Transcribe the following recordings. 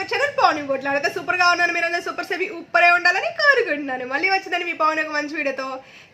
வச்சதன் channel Pawan బోట్లో సూపర్గా ఉన్నాను. మీరు సూపర్ సేవి ఉప్పరే ఉండాలని కోరుకుంటున్నాను. మళ్ళీ వచ్చిందని మీ పవన్ ఒక మంచి వీడియోతో.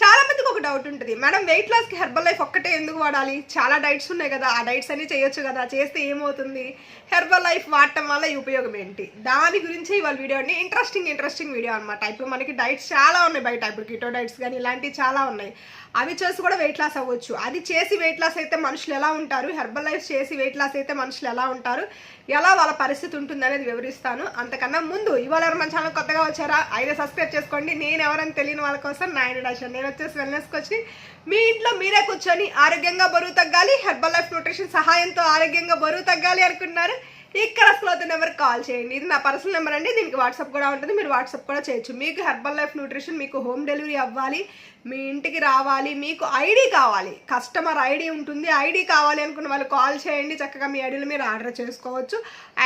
చాలా మందికి ఒక డౌట్ ఉంటుంది. మేడం వెయిట్ లాస్కి హెర్బల్ లైఫ్ ఒక్కటే ఎందుకు వాడాలి? చాలా డైట్స్ ఉన్నాయి కదా. ఆ డైట్స్ అన్ని చేయొచ్చు కదా. చేస్తే ఏమవుతుంది? హెర్బల్ లైఫ్ వాడటం వల్ల ఈ ఉపయోగం ఏంటి? దాని గురించి ఇవాళ వీడియో అండి. ఇంట్రెస్టింగ్ ఇంట్రెస్టింగ్ వీడియో అనమాట ఇప్పుడు మనకి డైట్స్ చాలా ఉన్నాయి. బయట ఇప్పుడు కిటో డైట్స్ కానీ ఇలాంటివి చాలా ఉన్నాయి. అవి చేసి కూడా వెయిట్ లాస్ అవ్వచ్చు. అది చేసి వెయిట్ లాస్ అయితే మనుషులు ఎలా ఉంటారు? హెర్బల్ లైఫ్ చేసి వెయిట్ లాస్ అయితే మనుషులు ఎలా ఉంటారు? ఎలా వాళ్ళ పరిస్థితి ఉంటుంది అనేది వివరిస్తాను. అంతకన్నా ముందు ఇవాళ ఎవరు మన ఛానల్ కొత్తగా వచ్చారా? అయితే సబ్స్క్రైబ్ చేసుకోండి. నేను ఎవరని తెలియని వాళ్ళ కోసం నా ఇంట్రడక్షన్ నేను వచ్చేసి వెల్నెస్కి వచ్చి మీ ఇంట్లో మీరే కూర్చొని ఆరోగ్యంగా బరువు తగ్గాలి. హెర్బల్ లైఫ్ న్యూట్రిషన్ సహాయంతో ఆరోగ్యంగా బరువు తగ్గాలి అనుకున్నారు ఇక్కడ అయితే నెంబర్ కాల్ చేయండి. ఇది నా పర్సనల్ నెంబర్ అండి. దీనికి వాట్సాప్ కూడా ఉంటుంది. మీరు వాట్సాప్ కూడా చేయొచ్చు. మీకు హెర్బల్ లైఫ్ న్యూట్రిషన్ మీకు హోమ్ డెలివరీ అవ్వాలి. మీ ఇంటికి రావాలి. మీకు ఐడి కావాలి. కస్టమర్ ఐడి ఉంటుంది. ఐడి కావాలి అనుకున్న వాళ్ళు కాల్ చేయండి. చక్కగా మీ ఐడీలు మీరు ఆర్డర్ చేసుకోవచ్చు.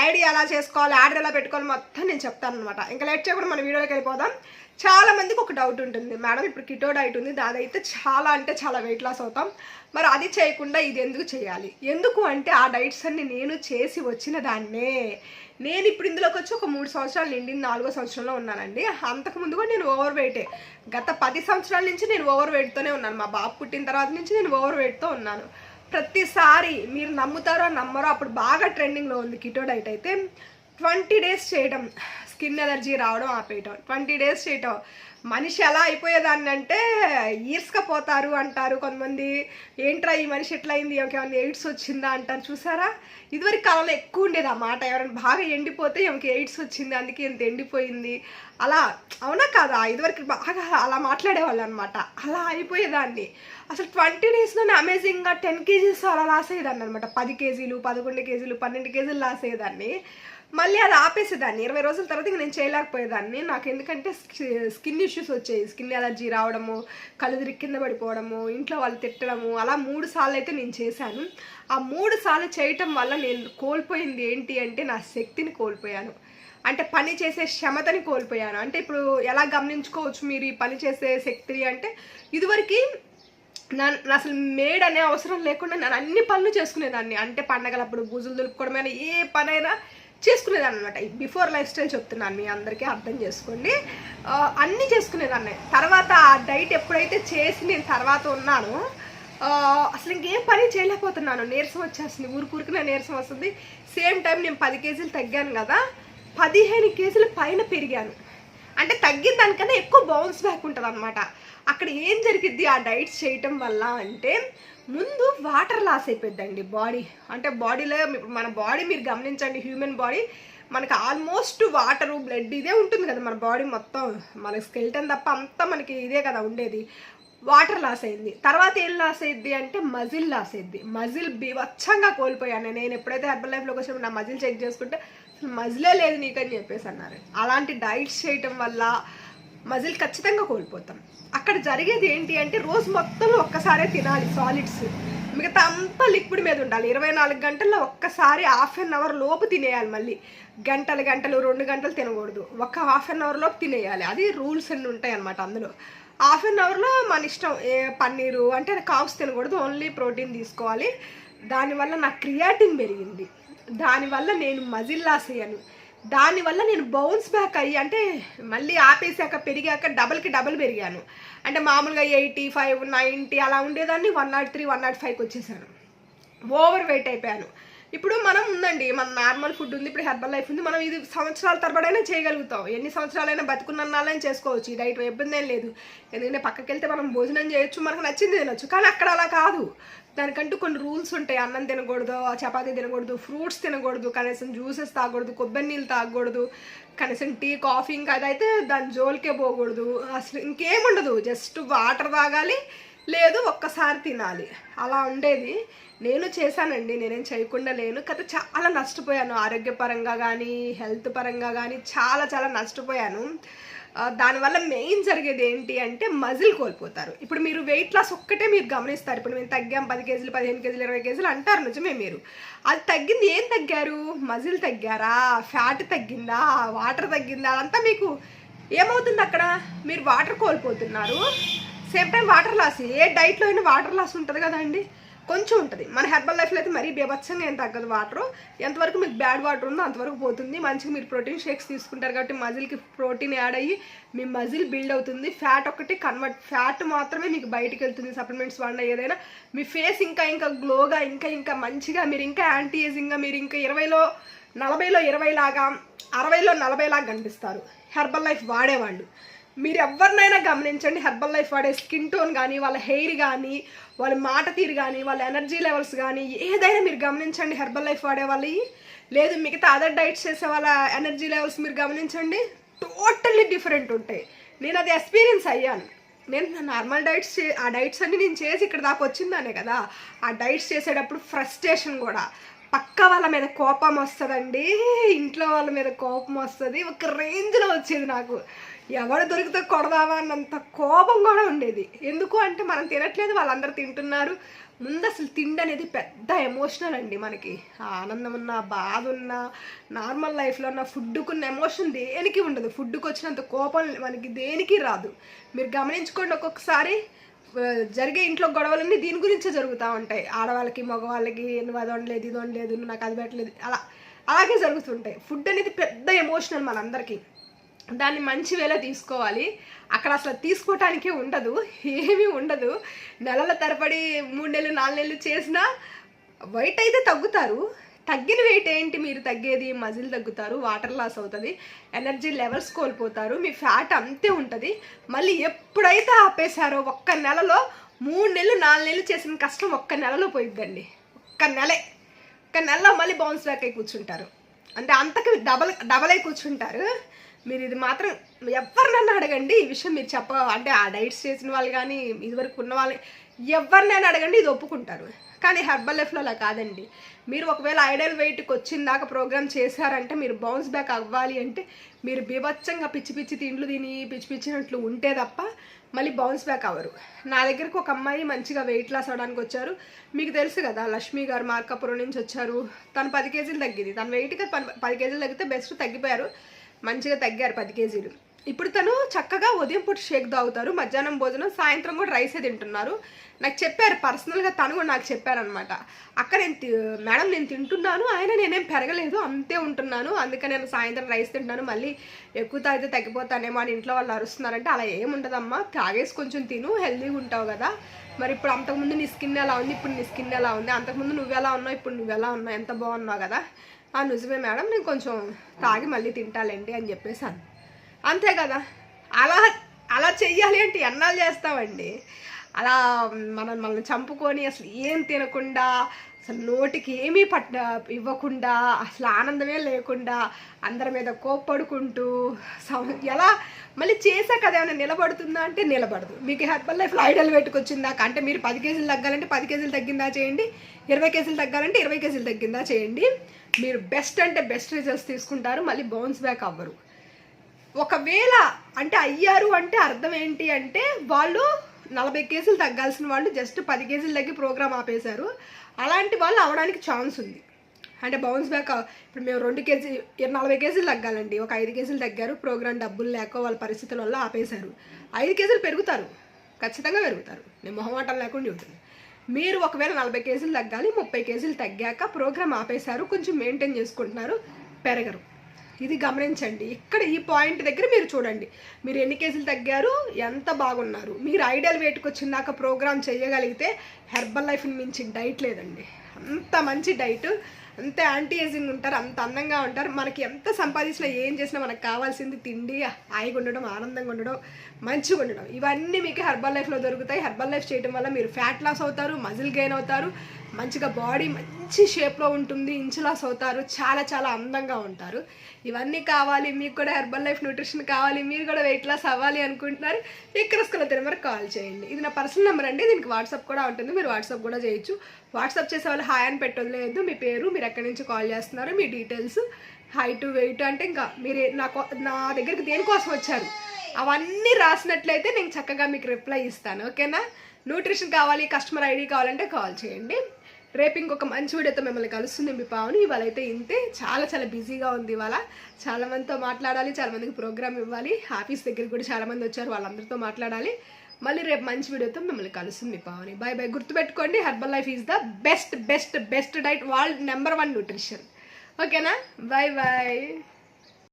ఐడి ఎలా చేసుకోవాలి? ఆర్డర్ ఎలా పెట్టుకోవాలి? మొత్తం నేను చెప్తాను అనమాట ఇంకా లేట్ చేయకుండా మన వీడియోలోకి వెళ్ళిపోదాం. చాలా మందికి ఒక డౌట్ ఉంటుంది. మేడం ఇప్పుడు కిటో డైట్ ఉంది. దాదైతే చాలా అంటే చాలా వెయిట్ లాస్ అవుతాం. మరి అది చేయకుండా ఇది ఎందుకు చేయాలి? ఎందుకు అంటే ఆ డైట్స్ అన్ని నేను చేసి వచ్చిన దాన్నే. నేను ఇప్పుడు ఇందులోకి వచ్చి ఒక మూడు సంవత్సరాలు నిండి నాలుగో సంవత్సరంలో ఉన్నానండి. అంతకుముందు కూడా నేను ఓవర్ వెయిటే గత పది సంవత్సరాల నుంచి నేను ఓవర్ వెయిట్తోనే ఉన్నాను. మా బాబు పుట్టిన తర్వాత నుంచి నేను ఓవర్ వెయిట్తో ఉన్నాను. ప్రతిసారి మీరు నమ్ముతారో నమ్మరో అప్పుడు బాగా ట్రెండింగ్లో ఉంది కిటో డైట్ అయితే. ట్వంటీ డేస్ చేయడం. స్కిన్ ఎలర్జీ రావడం ఆపేయటం. ట్వంటీ డేస్ చేయటం. మనిషి ఎలా అయిపోయేదాన్ని అంటే ఈర్స్కపోతారు అంటారు కొంతమంది. ఏంట్రా ఈ మనిషి ఎట్లా అయింది ఏమైనా ఎయిడ్స్ వచ్చిందా? అంటారు. చూసారా? ఇదివరకు కాలంలో ఎక్కువ ఉండేది ఆ మాట. ఎవరైనా బాగా ఎండిపోతే ఏమికి ఎయిడ్స్ వచ్చింది? అందుకే ఇంత ఎండిపోయింది. అలా అవునా కాదా? ఇదివరకు బాగా అలా మాట్లాడేవాళ్ళు అనమాట అలా అయిపోయేదాన్ని. అసలు ట్వంటీ డేస్లోనే అమేజింగ్గా టెన్ కేజీస్ అలా లాస్ అయ్యేదాన్ని అనమాట పది కేజీలు పదకొండు కేజీలు పన్నెండు కేజీలు లాస్ అయ్యేదాన్ని మళ్ళీ అది ఆపేసేదాన్ని. ఇరవై రోజుల తర్వాత ఇంక నేను చేయలేకపోయేదాన్ని. నాకు ఎందుకంటే స్కిన్ ఇష్యూస్ వచ్చాయి స్కిన్ ఎలర్జీ రావడము కళ్ళు తిరిగి కింద పడిపోవడము ఇంట్లో వాళ్ళు తిట్టడము అలా మూడు సార్లు అయితే నేను చేశాను. ఆ మూడు సార్లు చేయటం వల్ల నేను కోల్పోయింది ఏంటి అంటే నా శక్తిని కోల్పోయాను. అంటే పని చేసే క్షమతని కోల్పోయాను. అంటే ఇప్పుడు ఎలా గమనించుకోవచ్చు మీరు ఈ పని చేసే శక్తిని అంటే ఇదివరకు నన్ను అసలు మేడ్ అనే అవసరం లేకుండా నేను అన్ని పనులు చేసుకునేదాన్ని. అంటే పండగలప్పుడు బూజులు దులుపుకోవడమైనా ఏ పనైనా చేసుకునేదాన్ని అనమాట బిఫోర్ లైఫ్ స్టైల్ చెప్తున్నాను మీ అందరికీ అర్థం చేసుకోండి. అన్నీ చేసుకునేదాన్ని. తర్వాత ఆ డైట్ ఎప్పుడైతే చేసి నేను తర్వాత ఉన్నానో అసలు ఇంకేం పని చేయలేకపోతున్నాను. నీరసం వచ్చేస్తుంది. ఊరికూరికి నీరసం వస్తుంది. సేమ్ టైం నేను పది కేజీలు తగ్గాను కదా. పదిహేను కేజీలు పైన పెరిగాను. అంటే తగ్గిన దానికన్నా ఎక్కువ బౌన్స్ బ్యాక్ ఉంటుంది అనమాట అక్కడ ఏం జరిగిద్ది? ఆ డైట్స్ చేయటం వల్ల అంటే ముందు వాటర్ లాస్ అయిపోద్దండి బాడీ అంటే బాడీలో మన బాడీ మీరు గమనించండి హ్యూమన్ బాడీ మనకి ఆల్మోస్ట్ వాటర్ బ్లడ్ ఇదే ఉంటుంది కదా మన బాడీ మొత్తం. మన స్కెల్టన్ తప్ప అంతా మనకి ఇదే కదా ఉండేది. వాటర్ లాస్ అయింది. తర్వాత ఏం లాస్ అయింది అంటే మజిల్ లాస్ అయింది మజిల్ బీవచ్చంగా కోల్పోయాను నేను. ఎప్పుడైతే హెర్బల్ లైఫ్లోకి వచ్చినప్పుడు నా మజిల్ చెక్ చేసుకుంటే మజిలే లేదు నీకని చెప్పేసి అన్నారు. అలాంటి డైట్స్ చేయటం వల్ల మజిల్ ఖచ్చితంగా కోల్పోతాం. అక్కడ జరిగేది ఏంటి అంటే రోజు మొత్తం ఒక్కసారే తినాలి సాలిడ్స్. మిగతా అంతా లిక్విడ్ మీద ఉండాలి. ఇరవై నాలుగు గంటల్లో ఒక్కసారి హాఫ్ అన్ అవర్ లోపు తినేయాలి మళ్ళీ. గంటలు గంటలు రెండు గంటలు తినకూడదు. ఒక హాఫ్ అన్ అవర్ లోపు తినేయాలి. అది రూల్స్ అన్ని ఉంటాయి అన్నమాట అందులో. హాఫ్ అన్ అవర్లో మన ఇష్టం ఏ పన్నీరు అంటే కావ్స్ తినకూడదు. ఓన్లీ ప్రోటీన్ తీసుకోవాలి. దానివల్ల నా క్రియాటిన్ పెరిగింది. దానివల్ల నేను మజిల్ లాస్ అయ్యాను. దానివల్ల నేను బౌన్స్ బ్యాక్ అయ్యి అంటే మళ్ళీ ఆపేసాక పెరిగాక డబల్కి డబల్ పెరిగాను. అంటే మామూలుగా ఎయిటీ ఫైవ్ నైంటీ అలా ఉండేదాన్ని one nought three one nought ఫైవ్కి వచ్చేసాను. ఓవర్ వెయిట్ అయిపోయాను. ఇప్పుడు మనం ఉందండి మన నార్మల్ ఫుడ్ ఉంది ఇప్పుడు హెర్బల్ లైఫ్ ఉంది మనం ఇది సంవత్సరాల తరబడైనా చేయగలుగుతాం. ఎన్ని సంవత్సరాలైనా బతుకున్నన్నాళ్ళని చేసుకోవచ్చు ఈ డైట్ ఇబ్బంది ఏం లేదు. ఎందుకంటే పక్కకి వెళ్తే మనం భోజనం చేయొచ్చు మనకు నచ్చింది తినొచ్చు కానీ అక్కడ అలా కాదు. దానికంటూ కొన్ని రూల్స్ ఉంటాయి అన్నం తినకూడదు చపాతీ తినకూడదు ఫ్రూట్స్ తినకూడదు కనీసం జ్యూసెస్ తాగకూడదు కొబ్బరి నీళ్ళు తాగకూడదు కనీసం టీ కాఫీ ఇంకా అదైతే దాని జోలికే పోకూడదు. అసలు ఇంకేముండదు జస్ట్ వాటర్ తాగాలి లేదు ఒక్కసారి తినాలి. అలా ఉండేది. నేను చేశానండి. నేనేం చేయకుండా లేను. కథ చాలా నష్టపోయాను. ఆరోగ్యపరంగా కానీ హెల్త్ పరంగా కానీ చాలా చాలా నష్టపోయాను. దానివల్ల మెయిన్ జరిగేది ఏంటి అంటే మజిల్ కోల్పోతారు. ఇప్పుడు మీరు వెయిట్ లాస్ ఒక్కటే మీరు గమనిస్తారు. ఇప్పుడు మేము తగ్గాం పది కేజీలు పదిహేను కేజీలు ఇరవై కేజీలు అంటారు నిజమే మీరు. అది తగ్గింది ఏం తగ్గారు? మజిల్ తగ్గారా? ఫ్యాట్ తగ్గిందా? వాటర్ తగ్గిందా? అదంతా మీకు ఏమవుతుంది అక్కడ? మీరు వాటర్ కోల్పోతున్నారు. Same time water loss. ఏ డైట్లో అయినా వాటర్ లాస్ ఉంటుంది కదండి. కొంచెం ఉంటుంది. మన హెర్బల్ లైఫ్లో అయితే మరీ బీభత్సంగా ఏం తగ్గదు వాటర్. ఎంతవరకు మీకు బ్యాడ్ వాటర్ ఉందో అంతవరకు పోతుంది. మంచిగా మీరు ప్రోటీన్ షేక్స్ తీసుకుంటారు కాబట్టి మజిల్కి ప్రోటీన్ యాడ్ అయ్యి మీ మజిల్ బిల్డ్ అవుతుంది. ఫ్యాట్ ఒకటి కన్వర్ట్ ఫ్యాట్ మాత్రమే మీకు బయటికి వెళ్తుంది. సప్లిమెంట్స్ వాడిన ఏదైనా మీ ఫేస్ ఇంకా ఇంకా గ్లోగా ఇంకా ఇంకా మంచిగా మీరు ఇంకా యాంటీ ఏజింగ్గా మీరు ఇంకా ఇరవైలో నలభైలో ఇరవై లాగా అరవైలో నలభై లాగా కనిపిస్తారు. హెర్బల్ లైఫ్ వాడేవాళ్ళు. మీరు ఎవరినైనా గమనించండి హెర్బల్ లైఫ్ వాడే స్కిన్ టోన్ కానీ వాళ్ళ హెయిర్ కానీ వాళ్ళ మాట తీరు కానీ వాళ్ళ ఎనర్జీ లెవెల్స్ కానీ ఏదైనా మీరు గమనించండి హెర్బల్ లైఫ్ వాడే వాళ్ళవి లేదు మిగతా అదర్ డైట్స్ చేసే వాళ్ళ ఎనర్జీ లెవెల్స్ మీరు గమనించండి. టోటల్లీ డిఫరెంట్ ఉంటాయి. నేను అది ఎక్స్పీరియన్స్ అయ్యాను. నేను నార్మల్ డైట్స్ చే ఆ డైట్స్ అన్ని నేను చేసి ఇక్కడ దాకా వచ్చిందానే కదా. ఆ డైట్స్ చేసేటప్పుడు ఫ్రస్ట్రేషన్ కూడా. పక్క వాళ్ళ మీద కోపం వస్తుందండి ఇంట్లో వాళ్ళ మీద కోపం వస్తుంది ఒక రేంజ్లో వచ్చేది నాకు. ఎవడు దొరికితే కొడదావా అన్నంత కోపం కూడా ఉండేది. ఎందుకు అంటే మనం తినట్లేదు వాళ్ళందరూ తింటున్నారు. ముందు అసలు తిండి అనేది పెద్ద ఎమోషనల్ అండి మనకి. ఆనందం ఉన్నా బాధ ఉన్నా నార్మల్ లైఫ్లో ఉన్న ఫుడ్కున్న ఎమోషన్ దేనికి ఉండదు. ఫుడ్కి వచ్చినంత కోపం మనకి దేనికి రాదు. మీరు గమనించుకోండి ఒక్కొక్కసారి జరిగే ఇంట్లో గొడవలన్నీ దీని గురించే జరుగుతూ ఉంటాయి. ఆడవాళ్ళకి మగవాళ్ళకి నువ్వు అది వండలేదు ఇది వండలేదు నాకు అది పెట్టలేదు అలా అలాగే జరుగుతుంటాయి. ఫుడ్ అనేది పెద్ద ఎమోషనల్ మనందరికీ. దాన్ని మంచి వేళ తీసుకోవాలి. అక్కడ అసలు తీసుకోవటానికే ఉండదు. ఏమీ ఉండదు. నెలల తరబడి మూడు నెలలు నాలుగు నెలలు చేసినా వెయిట్ అయితే తగ్గుతారు. తగ్గిన వెయిట్ ఏంటి? మీరు తగ్గేది మజిల్ తగ్గుతారు వాటర్ లాస్ అవుతుంది ఎనర్జీ లెవెల్స్ కోల్పోతారు మీ ఫ్యాట్ అంతే ఉంటుంది. మళ్ళీ ఎప్పుడైతే ఆపేశారో ఒక్క నెలలో మూడు నెలలు నాలుగు నెలలు చేసిన కష్టం ఒక్క నెలలో పోయిద్దండి. ఒక్క నెలే. ఒక్క నెలలో మళ్ళీ బౌన్స్ బ్యాక్ అయి కూర్చుంటారు. అంటే అంతకు డబల్ డబల్ అయి కూర్చుంటారు. మీరు ఇది మాత్రం ఎవరినన్నా అడగండి. ఈ విషయం మీరు చెప్ప అంటే ఆ డైట్స్ చేసిన వాళ్ళు కానీ ఇదివరకు ఉన్న వాళ్ళు ఎవరినైనా అడగండి ఇది ఒప్పుకుంటారు. కానీ హెర్బల్ లైఫ్లో అలా కాదండి. మీరు ఒకవేళ ఐడల్ వెయిట్కి వచ్చిన దాకా ప్రోగ్రామ్ చేశారంటే మీరు బౌన్స్ బ్యాక్ అవ్వాలి అంటే మీరు బీభత్సంగా పిచ్చి పిచ్చి తిండ్లు తిని పిచ్చి పిచ్చినట్లు ఉంటే తప్ప మళ్ళీ బౌన్స్ బ్యాక్ అవ్వరు. నా దగ్గరకు ఒక అమ్మాయి మంచిగా వెయిట్ లాస్ అవడానికి వచ్చారు. మీకు తెలుసు కదా లక్ష్మి గారు మార్కాపురం నుంచి వచ్చారు. తను పది కేజీలు తగ్గింది. తన వెయిట్గా పది కేజీలు తగ్గితే బెస్ట్ తగ్గిపోయారు. మంచిగా తగ్గారు పది కేజీలు. ఇప్పుడు తను చక్కగా ఉదయం పూట షేక్ తాగుతారు మధ్యాహ్నం భోజనం సాయంత్రం కూడా రైసే తింటున్నారు. నాకు చెప్పారు పర్సనల్గా తను కూడా నాకు చెప్పారనమాట అక్క నేను తి- మేడం నేను తింటున్నాను ఆయన నేనేం పెరగలేదు అంతే ఉంటున్నాను. అందుకే నేను సాయంత్రం రైస్ తింటున్నాను మళ్ళీ ఎక్కువ తాగితే తగ్గిపోతానేమో అని ఇంట్లో వాళ్ళు అరుస్తున్నారంటే అలా ఏముండదమ్మా తాగేసి కొంచెం తిను హెల్తీగా ఉంటావు కదా. మరి ఇప్పుడు అంతకుముందు నీ స్కిన్ ఎలా ఉంది ఇప్పుడు నీ స్కిన్ ఎలా ఉంది అంతకుముందు నువ్వు ఎలా ఉన్నావు ఇప్పుడు నువ్వు ఎలా ఉన్నావు ఎంత బాగున్నావు కదా. ఆ నిజమే మేడం నేను కొంచెం తాగి మళ్ళీ తింటాలేండి అని చెప్పేసాను అంతే కదా. అలా అలా చెయ్యాలి అంటే ఎన్నాళ్ళు చేస్తామండి? అలా మనం మనల్ని చంపుకొని అసలు ఏం తినకుండా అసలు నోటికి ఏమీ పట్ట ఇవ్వకుండా అసలు ఆనందమే లేకుండా అందరి మీద కోప్పడుకుంటూ సం- ఎలా మళ్ళీ చేశాక అది ఏమైనా నిలబడుతుందా అంటే నిలబడదు. మీకు హెర్బల్ లైఫ్ ఐడల్ పెట్టుకొచ్చిందాక అంటే మీరు పది కేజీలు తగ్గాలంటే పది కేజీలు తగ్గిందా చేయండి? ఇరవై కేజీలు తగ్గాలంటే ఇరవై కేజీలు తగ్గిందా చేయండి? మీరు బెస్ట్ అంటే బెస్ట్ రిజల్ట్స్ తీసుకుంటారు మళ్ళీ బౌన్స్ బ్యాక్ అవ్వరు. ఒకవేళ అంటే అయ్యారు అంటే అర్థం ఏంటి అంటే వాళ్ళు నలభై కేజీలు తగ్గాల్సిన వాళ్ళు జస్ట్ పది కేజీలు తగ్గి ప్రోగ్రామ్ ఆపేశారు. అలాంటి వాళ్ళు అవడానికి ఛాన్స్ ఉంది. అంటే బౌన్స్ బ్యాక్ ఇప్పుడు మేము రెండు కేజీ నలభై కేజీలు తగ్గాలండి. ఒక ఐదు కేజీలు తగ్గారు. ప్రోగ్రామ్ డబ్బులు లేక వాళ్ళ పరిస్థితుల వల్ల ఆపేశారు. ఐదు కేజీలు పెరుగుతారు. ఖచ్చితంగా పెరుగుతారు. నేను మొహమాటం లేకుండా ఉంటుంది. మీరు ఒకవేళ నలభై కేజీలు తగ్గాలి ముప్పై కేజీలు తగ్గాక ప్రోగ్రామ్ ఆపేశారు కొంచెం మెయింటైన్ చేసుకుంటున్నారు పెరగరు. ఇది గమనించండి. ఇక్కడ ఈ పాయింట్ దగ్గర మీరు చూడండి. మీరు ఎన్ని కేజీలు తగ్గారు? ఎంత బాగున్నారు? మీరు ఐడియల్ వెయిట్కి వచ్చిందాక ప్రోగ్రామ్ చేయగలిగితే హెర్బల్ లైఫ్ని మించి డైట్ లేదండి. అంత మంచి డైట్ అంత యాంటీ ఏజింగ్ ఉంటారు అంత అందంగా ఉంటారు. మనకి ఎంత సంపాదించినా ఏం చేసినా మనకు కావాల్సింది తిండి హాయిగా ఉండడం ఆనందంగా ఉండడం మంచిగా ఉండడం. ఇవన్నీ మీకు హెర్బల్ లైఫ్లో దొరుకుతాయి. హెర్బల్ లైఫ్ చేయడం వల్ల మీరు ఫ్యాట్ లాస్ అవుతారు మజిల్ గెయిన్ అవుతారు. మంచిగా బాడీ మంచి షేప్లో ఉంటుంది ఇంచులాస్ అవుతారు చాలా చాలా అందంగా ఉంటారు. ఇవన్నీ కావాలి మీకు కూడా హెర్బల్ లైఫ్ న్యూట్రిషన్ కావాలి మీరు కూడా వెయిట్ లాస్ అవ్వాలి అనుకుంటున్నారు ఇక్కడ స్కూల్ తినమరకు కాల్ చేయండి. ఇది నా పర్సనల్ నెంబర్ అండి దీనికి వాట్సాప్ కూడా ఉంటుంది మీరు వాట్సాప్ కూడా చేయొచ్చు. వాట్సాప్ చేసే వాళ్ళు హాయ్ అని పెట్టలేదు మీ పేరు మీరు ఎక్కడి నుంచి కాల్ చేస్తున్నారు మీ డీటెయిల్స్ హైట్ వెయిట్ అంటే ఇంకా మీరు నాకు నా దగ్గరికి దేనికోసం వచ్చారు? అవన్నీ రాసినట్లయితే నేను చక్కగా మీకు రిప్లై ఇస్తాను ఓకేనా? న్యూట్రిషన్ కావాలి కస్టమర్ ఐడి కావాలంటే కాల్ చేయండి. రేపు ఇంకొక మంచి వీడియోతో మిమ్మల్ని కలుస్తుంది మీ పావుని. ఇవాళ అయితే ఇంతే. చాలా చాలా బిజీగా ఉంది ఇవాళ. చాలామందితో మాట్లాడాలి చాలామందికి ప్రోగ్రామ్ ఇవ్వాలి. ఆఫీస్ దగ్గరికి కూడా చాలామంది వచ్చారు వాళ్ళందరితో మాట్లాడాలి. మళ్ళీ రేపు మంచి వీడియోతో మిమ్మల్ని కలుస్తుంది పావని. Bye bye. గుర్తుపెట్టుకోండి Herbalife is the best best best diet world number one nutrition ఓకేనా? Bye bye.